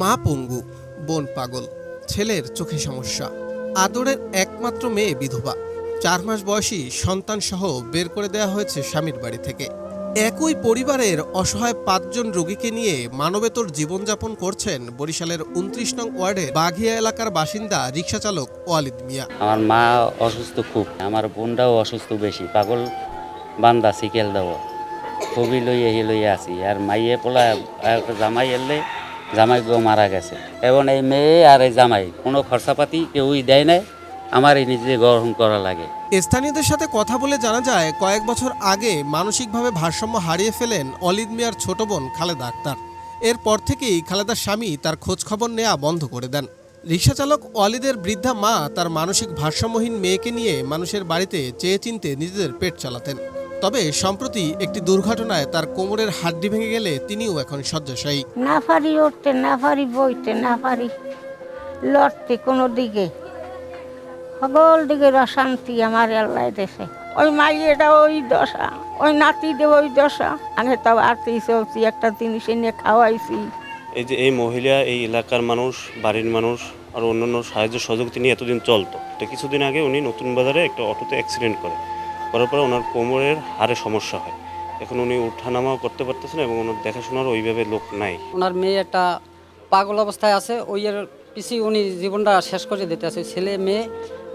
মা পঙ্গু, বোন পাগল, ছেলের চোখে সমস্যা। আদরের একমাত্র মেয়ে বিধবা। চার মাস বয়সী সন্তান সহ বের করে দেওয়া হয়েছে স্বামীর বাড়ি থেকে। একই পরিবারের অসহায় পাঁচজন রোগীকে নিয়ে মানবেতর জীবনযাপন করছেন বরিশালের উনত্রিশ নং ওয়ার্ডে বাঘিয়া এলাকার বাসিন্দা রিক্সা চালক ওয়ালিদ মিয়া। আমার মা অসুস্থ খুব। আমার বোনটাও অসুস্থ বেশি। পাগল বান্দা সিকেল দেব খুবই লইয়ে লইয়ে আছি। আর মাইয়ে পোলা জামাই এলে জামাই গো মারা গেছে। এবং এই মেয়ে আর এই জামাই, কোনো খরচাপাতি কেউই দেয় নাই, আমারই নিজে গ্রহণ করা লাগে। স্থানীয়দের সাথে কথা বলে জানা যায়, কয়েক বছর আগে মানসিকভাবে ভারসাম্য হারিয়ে ফেলেন অলিদ মিয়ার ছোট বোন খালেদা আক্তার। এরপর থেকেই খালেদার স্বামী তার খোঁজখবর নেওয়া বন্ধ করে দেন। রিক্সাচালক অলিদের বৃদ্ধা মা তার মানসিক ভারসাম্যহীন মেয়েকে নিয়ে মানুষের বাড়িতে চেয়ে চিনতে নিজেদের পেট চালাতেন। তবে সম্প্রতি একটি দুর্ঘটনায় তার কোমরের হাড্ডি ভেঙে গেলে তিনিও এখন শয্যাশায়ী। না পারি উঠতে না পারি বইতে না পারি লড়তে কোনো দিকে। সকল দিকে অশান্তি আমার আল্লাহ দেশে। ওই মাইয়েটা ওই দশা ওই নাতি দেব ওই দশা। আগে তো আরতেই চলছি একটা জিনিস নিয়ে খাওয়াইছি। এই যে এই মহিলা এই এলাকার মানুষ বাড়ির মানুষ আর অন্যান্য সাহায্য সহযোগিতা নিয়ে এতদিন চলতো। তো কিছুদিন আগে উনি নতুন বাজারে একটা অটোতে অ্যাক্সিডেন্ট করে। করার পরে ওনার কোমরের হাড়ে সমস্যা হয়। এখন উনি ওঠানামাও করতে পারতেছেন এবং ওনার দেখাশোনার ওইভাবে লোক নাই। ওনার মেয়ে একটা পাগল অবস্থায় আছে ওই এর পিছিয়ে উনি জীবনটা শেষ করে দিতে আছে। ছেলে মেয়ে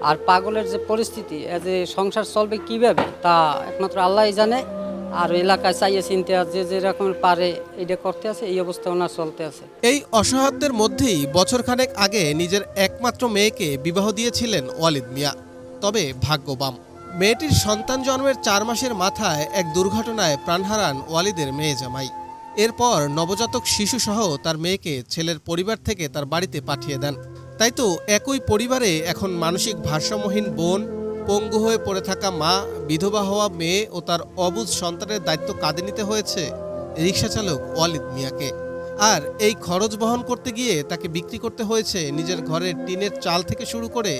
আর পাগলের যে পরিস্থিতি এ যে সংসার চলবে কীভাবে তা একমাত্র আল্লাহই জানে। আর এলাকায় চাইয়ে চিনতে যে যেরকম পারে এটা করতে আছে এই অবস্থা ওনার চলতে আছে। এই অসহায়ত্বের মধ্যেই বছরখানেক আগে নিজের একমাত্র মেয়েকে বিবাহ দিয়েছিলেন ওয়ালিদ মিয়া। তবে ভাগ্যবাম মেয়েটির সন্তান জন্মের চার মাসের মাথায় এক দুর্ঘটনায় প্রাণ হারান ওয়ালিদের মেয়ে জামাই। এরপর নবজাতক শিশুসহ তার মেয়েকে ছেলের পরিবার থেকে তার বাড়িতে পাঠিয়ে দেন। তাই তো একই পরিবারে এখন মানসিক ভারসাম্যহীন বোন, পঙ্গু হয়ে পড়ে থাকা মা, বিধবা হওয়া মেয়ে ও তার অবুজ সন্তানের দায়িত্ব কাঁধে নিতে হয়েছে রিক্সাচালক ওয়ালিদ মিয়াকে। আর এই খরচ বহন করতে গিয়ে তাকে বিক্রি করতে হয়েছে নিজের ঘরের টিনের চাল থেকে শুরু করে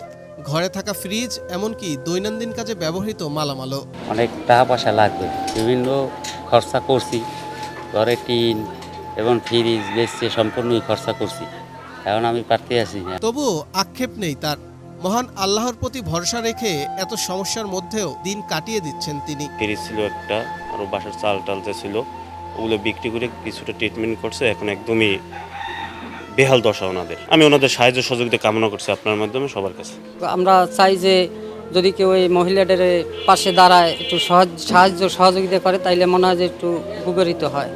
ঘরে থাকা ফ্রিজ এমনকি দৈনন্দিন কাজে ব্যবহৃত মালামালও। অনেক টাকা পয়সা লাগবে। বিভিন্ন খরচা করছি ঘরে টিন এবং ফ্রিজ বেচছে সম্পূর্ণই খরচা করছি। এখন আমি পারতে আছি। না তবুও আক্ষেপ নেই তার। মহান আল্লাহর প্রতি ভরসা রেখে এত সমস্যার মধ্যেও দিন কাটিয়ে দিচ্ছেন তিনি। ফেরি ছিল একটা আরও বাসার চাল টাল যে ছিল। ওগুলো বিক্রি করে কিছুটা ট্রিটমেন্ট করছে এখন একদমই বেহাল দশা ওনাদের। আমি ওনাদের সাহায্য সহযোগিতা কামনা করছি আপনার মাধ্যমে, সবার কাছে। আমরা চাই যে যদি কেউ এই মহিলাদের পাশে দাঁড়ায়, একটু সাহায্য সহযোগিতা করে, তাইলে মনে হয় যে একটু উপকারিত হয়।